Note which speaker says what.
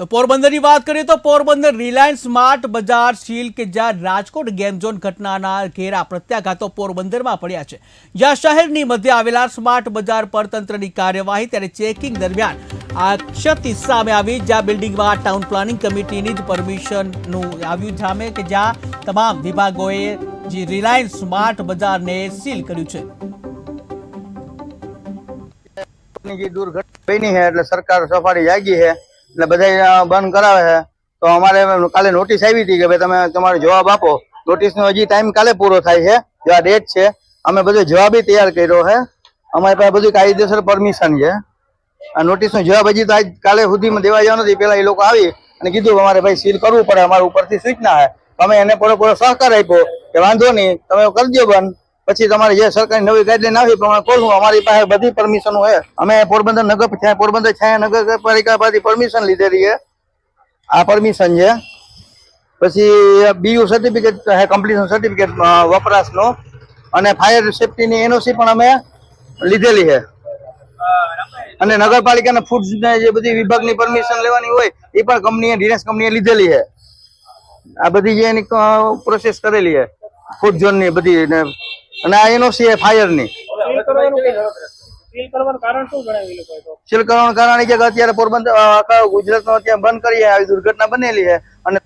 Speaker 1: તો પોરબંદરની વાત કરીએ તો Porbandar Reliance Smart Bazaar seal કે જ્યાં રાજકોટ ગેમ ઘટનાના ઘેરા પ્રત્યાઘાતો પોરબંદરમાં પડ્યા છે. જ્યાં શહેરની મધ્ય આવેલા સ્માર્ટ બજાર પર તંત્રની કાર્યવાહી ત્યારે ચેકિંગ દરમિયાન આ ક્ષતિ સામે આવી, જ્યાં બિલ્ડિંગમાં ટાઉન પ્લાનિંગ કમિટીની જ પરમિશનનું આવ્યું સામે કે જ્યાં તમામ વિભાગોએ જે રિલાયન્સ સ્માર્ટ બજારને સીલ કર્યું છે.
Speaker 2: દુર્ઘટના બની છે એટલે સરકાર સફાળી જાગી છે. એટલે બધા બંધ કરાવે છે. તો અમારે કાલે નોટિસ આવી હતી કે ભાઈ તમે તમારો જવાબ આપો. નોટિસ નો હજી ટાઈમ કાલે પૂરો થાય છે. જો આ ડેટ છે, અમે બધો જવાબી તૈયાર કર્યો છે. અમારી પાસે બધું કાયદેસર પરમિશન છે. આ નોટિસ નો જવાબ હજી તો આજ કાલે સુધીમાં દેવા જવા નથી. પેલા એ લોકો આવી અને કીધું અમારે ભાઈ સીલ કરવું પડે, અમારા ઉપરથી સૂચના છે. અમે એને પૂરો પૂરો સહકાર આપ્યો કે વાંધો નહીં, તમે કરજો બંધ. પછી તમારે જે સરકારી નવી ગાઈડલાઈન આવી પ્રમાણે ખોલવું. અમારી પાસે બધી પરમિશનો છે. અમે પોરબંદર નગર પોરબંદર છાયા નગરપાલિકા પાસેથી પરમિશન લીધેલી છે. આ પરમિશન છે. પછી બીયુ સર્ટિફિકેટ કમ્પ્લીશન સર્ટિફિકેટ વપરાશનો. અને ફાયર સેફટીની એનઓસી પણ અમે લીધેલી છે. અને નગરપાલિકાના ફૂડ જે બધી વિભાગની પરમિશન લેવાની હોય, એ પણ કંપનીએ ડિનેશ કંપનીએ લીધેલી છે. આ બધી જે એની પ્રોસેસ કરેલી છે. ફૂડ ઝોનની બધી અને આ એનઓસી એ ફાયરની.
Speaker 3: સીલ કરવાનું સીલ કરવાનું કારણ
Speaker 2: કે અત્યારે પોરબંદર અ, આખા ગુજરાતમાં અત્યારે બંધ કરીએ આવી દુર્ઘટના બનેલી છે અને